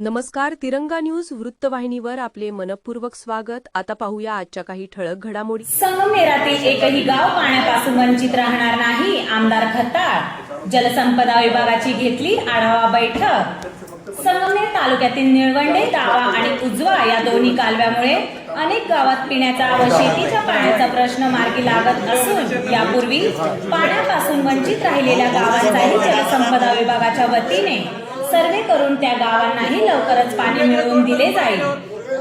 नमस्कार तिरंगा न्यूज वृत्तवाहिनीवर आपले मनपूर्वक स्वागत. आता पाहूया आजच्या काही ठळक घडामोडी. संगमेरातील एकही गाव पाण्यापासून वंचित राहणार नाही आमदार खताळ. जलसंपदा विभागाची घेतली आढावा बैठक. संगमेर तालुक्यातील निळवंडे दावा आणि उजवा या दोन्ही कालव्यामुळे अनेक गावात पिण्याचा व शेतीच्या पाण्याचा प्रश्न मार्गी लागत असून यापूर्वी पाण्यापासून वंचित राहिलेल्या गावांचाही जलसंपदा विभागाच्या वतीने सर्वे करून त्या गावांनाही लवकरच पाणी मिळवून दिले जाईल.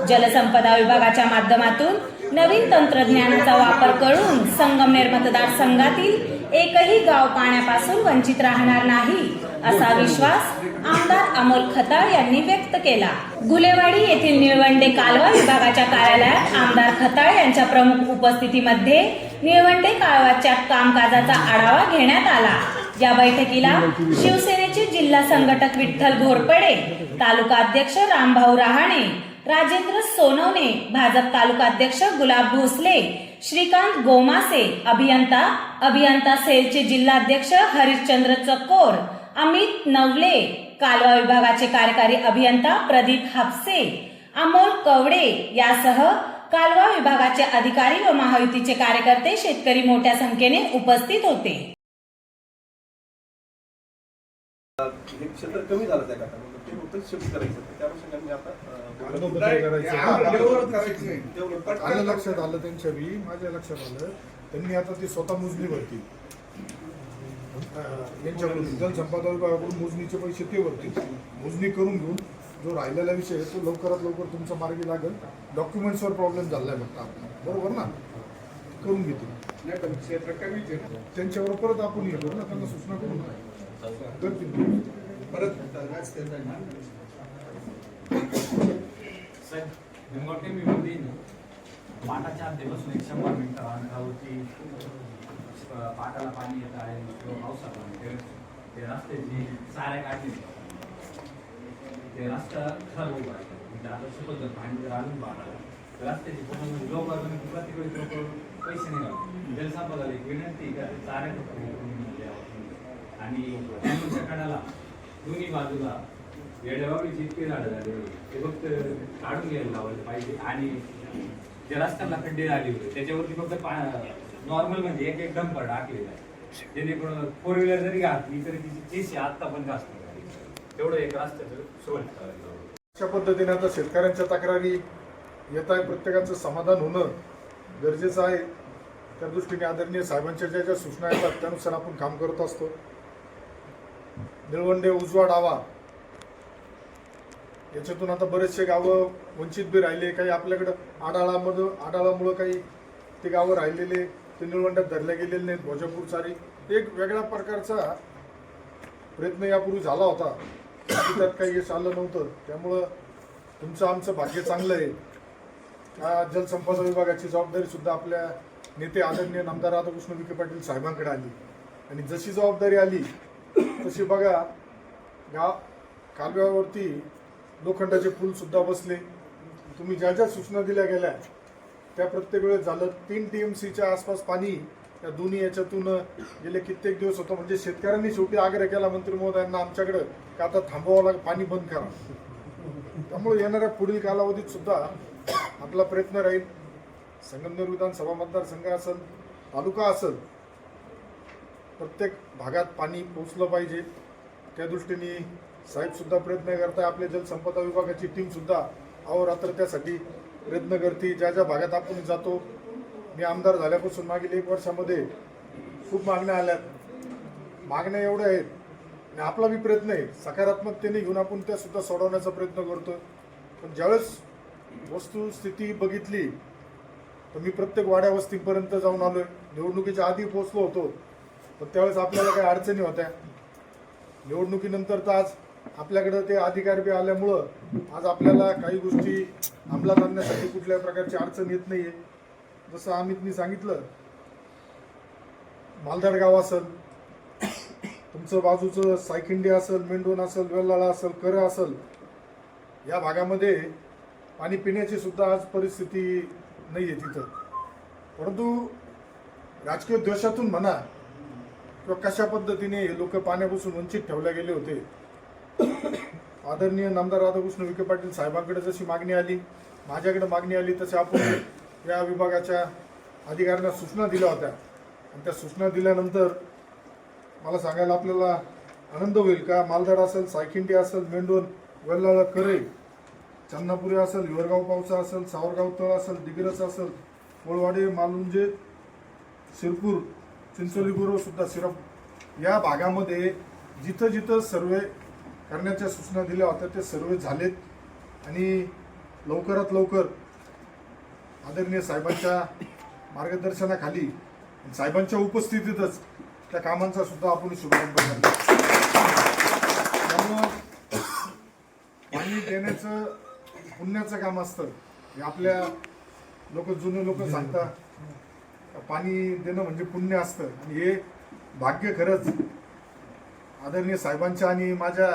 जलसंपदा विभागाच्या माध्यमातून नवीन तंत्रज्ञानाचा वापर करून संगमनेर मतदारसंघातील एकही गाव पाण्यापासून वंचित राहणार नाही असा विश्वास आमदार अमोल खताळ यांनी व्यक्त केला. गुलेवाडी येथील निळवंडे कालवा विभागाच्या कार्यालयात आमदार खताळ यांच्या प्रमुख उपस्थितीमध्ये निळवंडे कालवाच्या कामकाजाचा आढावा घेण्यात आला. या बैठकीला शिवसेनेचे जिल्हा संघटक विठ्ठल घोरपडे तालुका अध्यक्ष रामभाऊ रहाणे राजेंद्र सोनवणे भाजप तालुका अध्यक्ष गुलाब भोसले श्रीकांत गोमासे अभियंता अभियंता सेलचे जिल्हाध्यक्ष हरिश्चंद्र चकोर अमित नवले कालवा विभागाचे कार्यकारी अभियंता प्रदीप हापसे अमोल कवडे यासह कालवा विभागाचे अधिकारी व महायुतीचे कार्यकर्ते शेतकरी मोठ्या संख्येने उपस्थित होते. क्षेत्र कमी झालं त्या गटामध्ये ते होतं शिफ्ट करायचं त्या अनुषंगाने आता. आलं लक्षात आलं त्यांच्या बी माझ्या लक्षात आलं त्यांनी आता ती स्वतः मोजणी भरतील यांच्याकडून जलसंपदा विभागाकडून मोजणीचे पैसे ते भरतील मोजणी करून घेऊन जो राहिलेला विषय आहे तो लवकरात लवकर तुमचा मार्गी लागेल. डॉक्युमेंट्सवर प्रॉब्लेम झालाय फक्त आपला. बरोबर ना? करून घेतील. आहे. त्यांच्यावर परत आपण हे करू ना त्यांना सूचना करू करतील परत राजकीय आहे ना. साहेब निमगोटे मी मध्ये ना पाटाच्या आधीपासून एक शंभर मिनिटं अंतरावरती पाटाला पाणी येत आहे किंवा ते रस्त्याची काढली ते रस्ता खराब होऊ म्हणजे आता सुपत पाणी जर अजून ना रस्त्याची पूर्ण लोक अजून लोक पैसे निघाले. जलसंपदाला एक विनंती का ते चाऱ्या आणि दोन्ही बाजूला येड्याबाबी जितके झाडं झाले ते फक्त काढून घ्यायला लावायला पाहिजे. आणि जे रस्त्याला खड्डे झाले होते त्याच्यावरती फक्त नॉर्मल म्हणजे एक एक डंपर टाकलेला आहे. जेणेकरून फोर व्हीलर जरी घातली तरी तिची चेसी आत्ता पण जास्त तेवढं एक रस्त्याचं सोय अशा पद्धतीने आता शेतकऱ्यांच्या तक्रारी येत आहे प्रत्येकाचं समाधान होणं गरजेचं आहे. त्या दृष्टीने आदरणीय साहेबांच्या ज्या ज्या सूचना येतात त्यानुसार आपण काम करत असतो. निळवंडे उजवा डावा. याच्यातून आता बरेचसे गावं वंचित बी राहिले काही आपल्याकडं आडाळामधून आडाळामुळं काही ते गावं राहिलेले ते निळवंड्यात धरले गेलेले नाहीत भोजापूर सारी. एक वेगळ्या प्रकारचा प्रयत्न यापूर्वी झाला होता. त्यात काही यश आलं नव्हतं. त्यामुळं तुमचं आमचं भाग्य चांगलं आहे. त्या जलसंपदा विभागाची जबाबदारी सुद्धा आपल्या नेते आदरणीय नामदार राधाकृष्ण विखे पाटील साहेबांकडे आली. आणि जशी जबाबदारी आली तशी बघा गाव कालव्यावरती लोखंडाचे पूल सुद्धा बसले. तुम्ही ज्या ज्या सूचना दिल्या गेल्या त्या प्रत्येक वेळेस झालं. तीन टी एम सीच्या आसपास पाणी या दोन्ही याच्यातून गेले कित्येक दिवस होतं. म्हणजे शेतकऱ्यांनी शेवटी आग्रह केला मंत्री महोदयांना आमच्याकडे का आता थांबवावं लागेल पाणी बंद करा. त्यामुळे येणाऱ्या पुढील कालावधीत सुद्धा आपला प्रयत्न राहील. संगमनेर विधानसभा मतदारसंघ असेल तालुका असेल प्रत्येक भागात पाणी पोचलं पाहिजे. त्या दृष्टीने साहेबसुद्धा प्रयत्न करताय. आपल्या जलसंपदा विभागाची टीमसुद्धा अहोरात्र त्यासाठी प्रयत्न करते. ज्या ज्या भागात आपण जातो मी आमदार झाल्यापासून मागील एक वर्षामध्ये खूप मागण्या आल्यात मागण्या एवढ्या आहेत. आणि आपला बी प्रयत्न आहे. सकारात्मकतेने घेऊन आपण त्यासुद्धा सोडवण्याचा प्रयत्न करतो. पण ज्यावेळेस वस्तुस्थिती बघितली तर मी प्रत्येक वाड्या वस्तीपर्यंत जाऊन आहे निवडणुकीच्या आधी पोहोचलो होतो. पण त्यावेळेस आपल्याला काही अडचणी होत्या. निवडणुकीनंतर तर आज आपल्याकडे ते अधिकार बी आल्यामुळं आज आपल्याला काही गोष्टी अंमलात आणण्यासाठी कुठल्या प्रकारची अडचण येत नाहीये. जसं अमितनी सांगितलं मालदाड गाव असेल तुमचं बाजूचं सायखिंडी असेल मेंढोन असेल वेल्लाळा असेल कर असेल या भागामध्ये पाणी पिण्याची सुद्धा आज परिस्थिती नाही आहे तिथं. परंतु राजकीय द्वेषातून म्हणा किंवा कशा पद्धतीने हे लोक पाण्यापासून वंचित ठेवले गेले होते? आदरणीय नामदार राधाकृष्ण विखे पाटील साहेबांकडे जशी मागणी आली माझ्याकडे मागणी आली तसे आपण या विभागाच्या अधिकाऱ्यांना सूचना दिल्या होत्या. आणि त्या सूचना दिल्यानंतर मला सांगायला आपल्याला आनंद होईल का? मालदाड असेल सायखिंडी असेल मेंढोन वेल्लाला करे चन्नापुरी असेल हिवरगाव पावसा असेल सावरगाव तळ असेल दिग्रस असेल कोळवाडे मालुंजे शिरपूर चिंचोली गुरव सुद्धा सिरप या भागामध्ये जिथं जिथं सर्वे करण्याच्या सूचना दिल्या होत्या ते सर्वे झालेत. आणि लवकरात लवकर आदरणीय साहेबांच्या मार्गदर्शनाखाली साहेबांच्या उपस्थितीतच त्या कामांचा सुद्धा आपण शुभारंभ केला त्यामुळं पाणी देण्याचं पुण्याचं काम असतं. हे आपल्या लोक जुने लोक सांगतात पाणी देणं म्हणजे पुण्य असतं. आणि हे भाग्य खरंच आदरणीय साहेबांच्या आणि माझ्या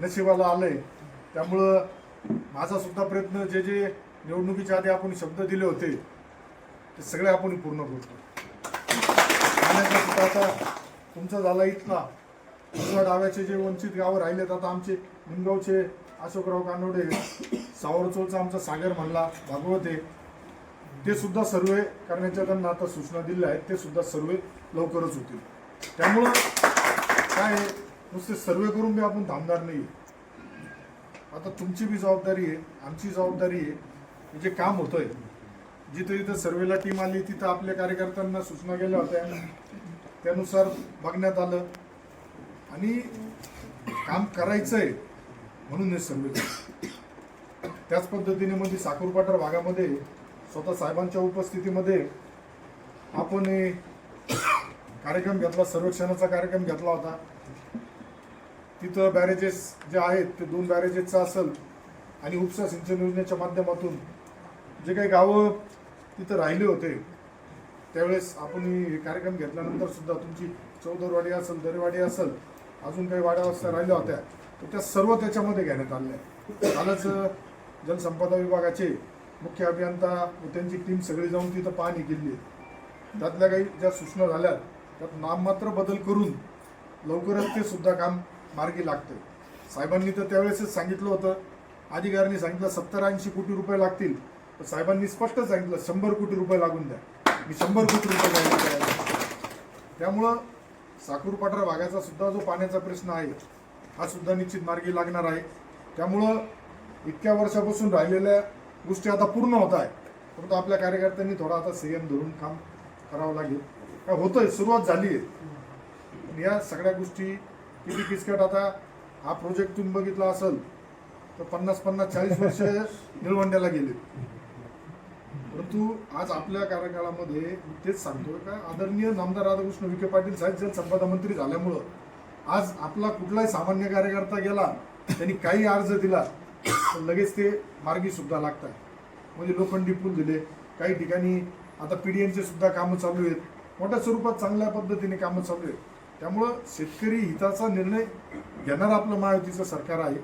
नशिबाला आलंय. त्यामुळं माझा सुद्धा प्रयत्न जे जे निवडणुकीच्या आधी आपण शब्द दिले होते ते सगळे आपण पूर्ण करतो. सुद्धा आता तुमचा झाला इथला. उजवा डाव्याचे जे वंचित गावं राहिलेत आता आमचे निमगावचे अशोकराव कानोडे सावरचोलचा आमचा सागर म्हणला भागवते ते सुद्धा सर्वे करण्याच्या त्यांना आता सूचना दिल्या आहेत ते सुद्धा सर्वे लवकरच होतील. त्यामुळं काय आहे, नुसते सर्वे करून बी आपण थांबणार नाही आता तुमची बी जबाबदारी आहे आमची जबाबदारी आहे जे काम होतंय जिथं जिथं सर्वेला टीम आली तिथं आपल्या कार्यकर्त्यांना सूचना केल्या होत्या. त्यानुसार बघण्यात आलं. आणि काम करायचं आहे म्हणून हे सर्वे त्याच पद्धतीने मध्ये साखरपाटर भागामध्ये स्वतः साहेबांच्या उपस्थितीमध्ये आपण कार्यक्रम घेतला सर्वेक्षणाचा कार्यक्रम घेतला होता. तिथं बॅरेजेस जे आहेत ते दोन बॅरेजेसचा असेल आणि उपसा सिंचन योजनेच्या माध्यमातून जे काही गावं तिथं राहिले होते त्यावेळेस आपण हे कार्यक्रम घेतल्यानंतर सुद्धा तुमची चौदरवाडी असेल दरेवाडी असेल अजून काही वाड्या वस्त्या राहिल्या होत्या तर त्या सर्व त्याच्यामध्ये घेण्यात आल्या. कालच जलसंपदा विभागाचे मुख्य अभियंता व त्यांची टीम सगळी जाऊन तिथं पाहणी केली. आहे त्यातल्या काही ज्या सूचना झाल्या त्यात नाममात्र बदल करून लवकरच ते सुद्धा काम मार्गी लागते. साहेबांनी तर त्यावेळेसच सांगितलं होतं अधिकाऱ्यांनी सांगितलं सत्तर ऐंशी कोटी रुपये लागतील. तर साहेबांनी स्पष्ट सांगितलं शंभर कोटी रुपये लागून द्या. मी शंभर कोटी रुपये द्यायला त्यामुळं साकूरपाठरा भागाचा सुद्धा जो पाण्याचा प्रश्न आहे हा सुद्धा निश्चित मार्गी लागणार आहे. त्यामुळं इतक्या वर्षापासून राहिलेल्या गोष्टी आता पूर्ण होत आहे परंतु आपल्या कार्यकर्त्यांनी थोडा आता संयम धरून काम करावं लागेल. काय होतंय सुरुवात झाली आहे. या सगळ्या गोष्टी किती किचकट आता हा प्रोजेक्ट तुम्ही बघितला असेल तर पन्नास पन्नास चाळीस वर्ष निळवंड्याला गेले. परंतु आज आपल्या कार्यकाळामध्ये मी तेच सांगतो का आदरणीय नामदार राधाकृष्ण विखे पाटील साहेब जर संपदा मंत्री झाल्यामुळं आज आपला कुठलाही सामान्य कार्यकर्ता गेला त्यांनी काही अर्ज दिला तर लगेच ते मार्गी सुद्धा लागतात. म्हणजे लोखंडी पूल दिले काही ठिकाणी आता पी डी सुद्धा कामं चालू आहेत. मोठ्या स्वरूपात चांगल्या पद्धतीने कामं चालू आहेत. त्यामुळं शेतकरी हिताचा निर्णय घेणार आपलं महायुतीचं सरकार आहे.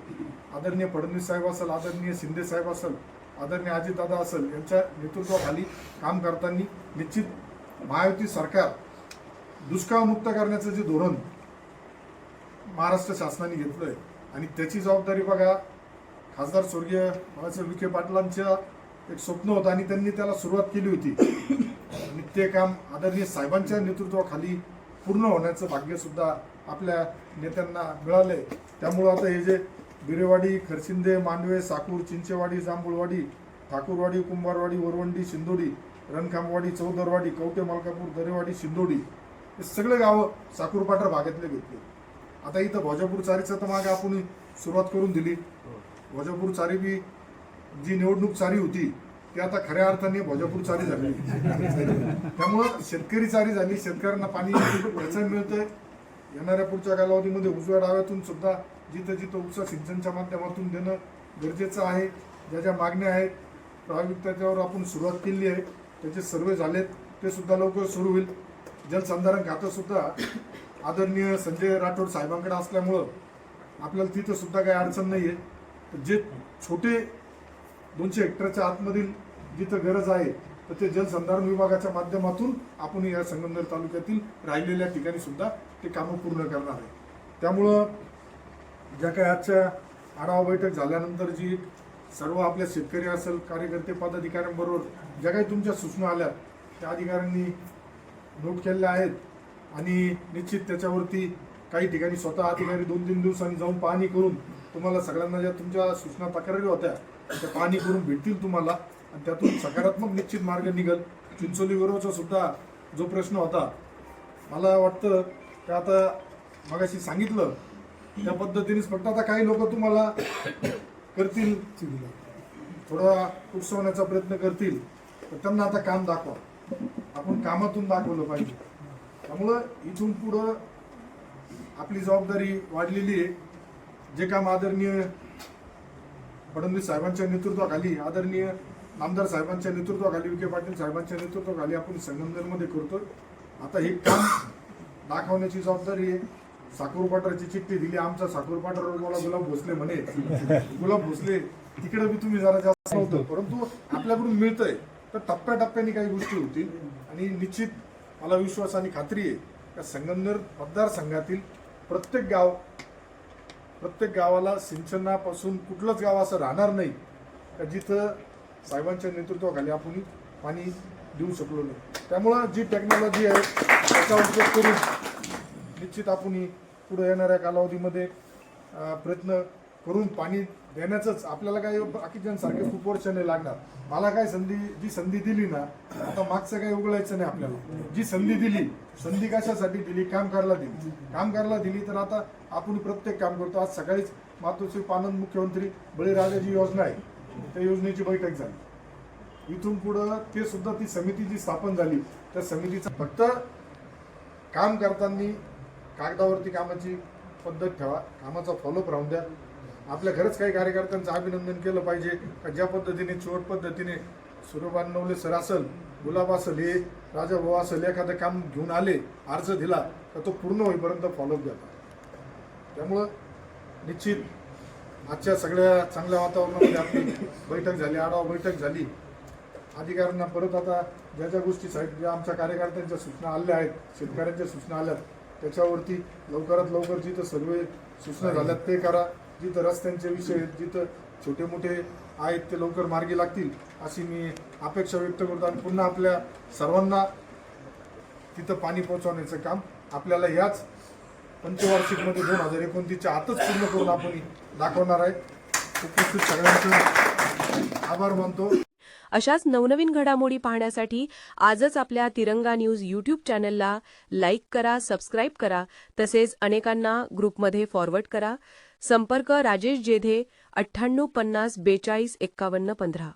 आदरणीय फडणवीस साहेब असेल आदरणीय शिंदे साहेब असेल आदरणीय अजितदादा असेल यांच्या नेतृत्वाखाली काम करताना निश्चित महायुती सरकार दुष्काळमुक्त करण्याचं जे धोरण महाराष्ट्र शासनाने घेतलं आहे आणि त्याची जबाबदारी बघा खासदार स्वर्गीय बाळासाहेब विखे पाटलांच्या एक स्वप्न होतं आणि त्यांनी त्याला सुरुवात केली होती. आणि ते काम आदरणीय साहेबांच्या नेतृत्वाखाली पूर्ण होण्याचं भाग्यसुद्धा आपल्या नेत्यांना मिळाले त्यामुळं आता हे जे बिरेवाडी खरशिंदे मांडवे साकूर चिंचेवाडी जांभूळवाडी ठाकूरवाडी कुंभारवाडी वरवंडी शिंदोडी रणखांबवाडी चौदरवाडी कवटे मलकापूर दरेवाडी शिंदोडी हे सगळे गावं साकूरपाठर भागातले घेतले. आता इथं भोजापूर चारीचा तर मागे आपण सुरुवात करून दिली. भोजापूर चारी बी जी निवडणूक चारी होती ती आता खऱ्या अर्थाने भोजापूर चारी झाली. त्यामुळं शेतकरी चारी झाली शेतकऱ्यांना पाणी प्रचंड मिळतंय. येणाऱ्या पुढच्या कालावधीमध्ये उजव्या डाव्यातून सुद्धा जिथं जिथं उपसा सिंचनच्या माध्यमातून देणं गरजेचं आहे ज्या ज्या मागण्या आहेत प्रायोगिक त्याच्यावर आपण सुरुवात केली आहे. त्याचे सर्वे झालेत ते सुद्धा लवकर सुरू होईल. जलसंधारण खातं सुद्धा आदरणीय संजय राठोड साहेबांकडे असल्यामुळं आपल्याला तिथं सुद्धा काही अडचण नाही आहे जे छोटे दोनशे हेक्टरच्या आतमधील जिथं गरज आहे तर ते जलसंधारण विभागाच्या माध्यमातून आपण या संगमनेर तालुक्यातील राहिलेल्या ठिकाणी सुद्धा ते कामं पूर्ण करणार आहे. त्यामुळं ज्या काही आजच्या आढावा बैठक झाल्यानंतर जी सर्व आपल्या शेतकरी असेल कार्यकर्ते पदाधिकाऱ्यांबरोबर ज्या काही तुमच्या सूचना आल्या त्या अधिकाऱ्यांनी नोट केलेल्या आहेत. आणि निश्चित त्याच्यावरती काही ठिकाणी स्वतः अधिकारी दोन तीन दिवसांनी जाऊन पाहणी करून तुम्हाला सगळ्यांना ज्या तुमच्या सूचना तक्रारी होत्या त्या पाहणी करून भेटतील तुम्हाला. आणि त्यातून सकारात्मक निश्चित मार्ग निघल. चिंचोली विरोधाचा सुद्धा जो प्रश्न होता मला वाटतं ते आता मगाशी सांगितलं त्या पद्धतीनेच फक्त आता काही लोक तुम्हाला करतील. थोडा उत्सवण्याचा प्रयत्न करतील. तर त्यांना आता काम दाखवा. आपण कामातून दाखवलं पाहिजे. त्यामुळं इथून पुढं आपली जबाबदारी वाढलेली आहे. जे काम आदरणीय फडणवीस साहेबांच्या नेतृत्वाखाली आदरणीय नामदार साहेबांच्या नेतृत्वाखाली विखे पाटील साहेबांच्या नेतृत्वाखाली आपण संगमनेरमध्ये करतो आता हे काम दाखवण्याची जबाबदारी आहे. साकूर पाटराची चिठ्ठी दिली. आमचा साकूर पाटरावर मला गुलाब भोसले म्हणे. गुलाब भोसले तिकडे बी तुम्ही जरा जास्त नव्हतं परंतु आपल्याकडून मिळतंय. तर टप्प्याटप्प्याने काही गोष्टी होतील. आणि निश्चित मला विश्वास आणि खात्री आहे का संगमनेर मतदारसंघातील प्रत्येक गाव प्रत्येक गावाला सिंचनापासून कुठलंच गाव असं राहणार नाही का जिथं साहेबांच्या नेतृत्वाखाली आपण पाणी देऊ शकलो नाही. त्यामुळं जी टेक्नॉलॉजी आहे त्याचा उपयोग करून निश्चित आपण पुढे येणाऱ्या कालावधीमध्ये प्रयत्न करून पाणी देण्याचंच आपल्याला काही बाकीच्यांसारखे खूप वर्ष नाही लागणार. मला काय संधी जी संधी दिली ना आता मागचं काही उघडायचं नाही आपल्याला. जी संधी दिली संधी कशासाठी दिली? काम करायला दिली. काम करायला दिली तर आता आपण प्रत्येक काम करतो. आज सकाळीच मातोश्री पानंद मुख्यमंत्री बळीराजाची योजना आहे. त्या योजनेची बैठक झाली. इथून पुढं ते सुद्धा ती समिती जी स्थापन झाली त्या समितीचं फक्त काम करताना कागदावरती कामाची पद्धत ठेवा. कामाचा फॉलोअप राहून द्या. आपल्या घरच काही कार्यकर्त्यांचं अभिनंदन केलं पाहिजे. का ज्या पद्धतीने चोट पद्धतीने सूर्यबान नवले सर असेल गुलाब असेल हे राजा भाऊ असेल एखादं काम घेऊन आले अर्ज दिला तर तो पूर्ण होईपर्यंत फॉलोअप द्या त्यामुळं निश्चित आजच्या सगळ्या चांगल्या वातावरणामध्ये आपली बैठक झाली आढावा बैठक झाली. अधिकाऱ्यांना परत आता ज्या ज्या गोष्टी साहेब ज्या आमच्या कार्यकर्त्यांच्या सूचना आल्या आहेत शेतकऱ्यांच्या सूचना आल्यात त्याच्यावरती लवकरात लवकर जिथं सर्व सूचना झाल्यात ते करा. जिथं रस्त्यांचे विषय आहेत जिथं छोटे मोठे आहेत ते लवकर मार्गी लागतील अशी मी अपेक्षा व्यक्त करतो. आणि पुन्हा आपल्या सर्वांना तिथं पाणी पोहोचवण्याचं काम आपल्याला याच पंचवार्षिकमध्ये दोन हजार एकोणतीसच्या आतच पूर्ण करून आपण दाखवणार आहे. उपस्थित सगळ्यांचं आभार मानतो. अशाच नवनवीन घडामोडी पाहण्यासाठी आजच आपल्या तिरंगा न्यूज यूट्यूब चॅनलला लाईक करा सबस्क्राईब करा तसेच अनेकांना ग्रुपमध्ये फॉरवर्ड करा. संपर्क राजेश जेधे अठ्ठ्याण्णव पन्नास बेचाळीस एक्कावन्न पंधरा.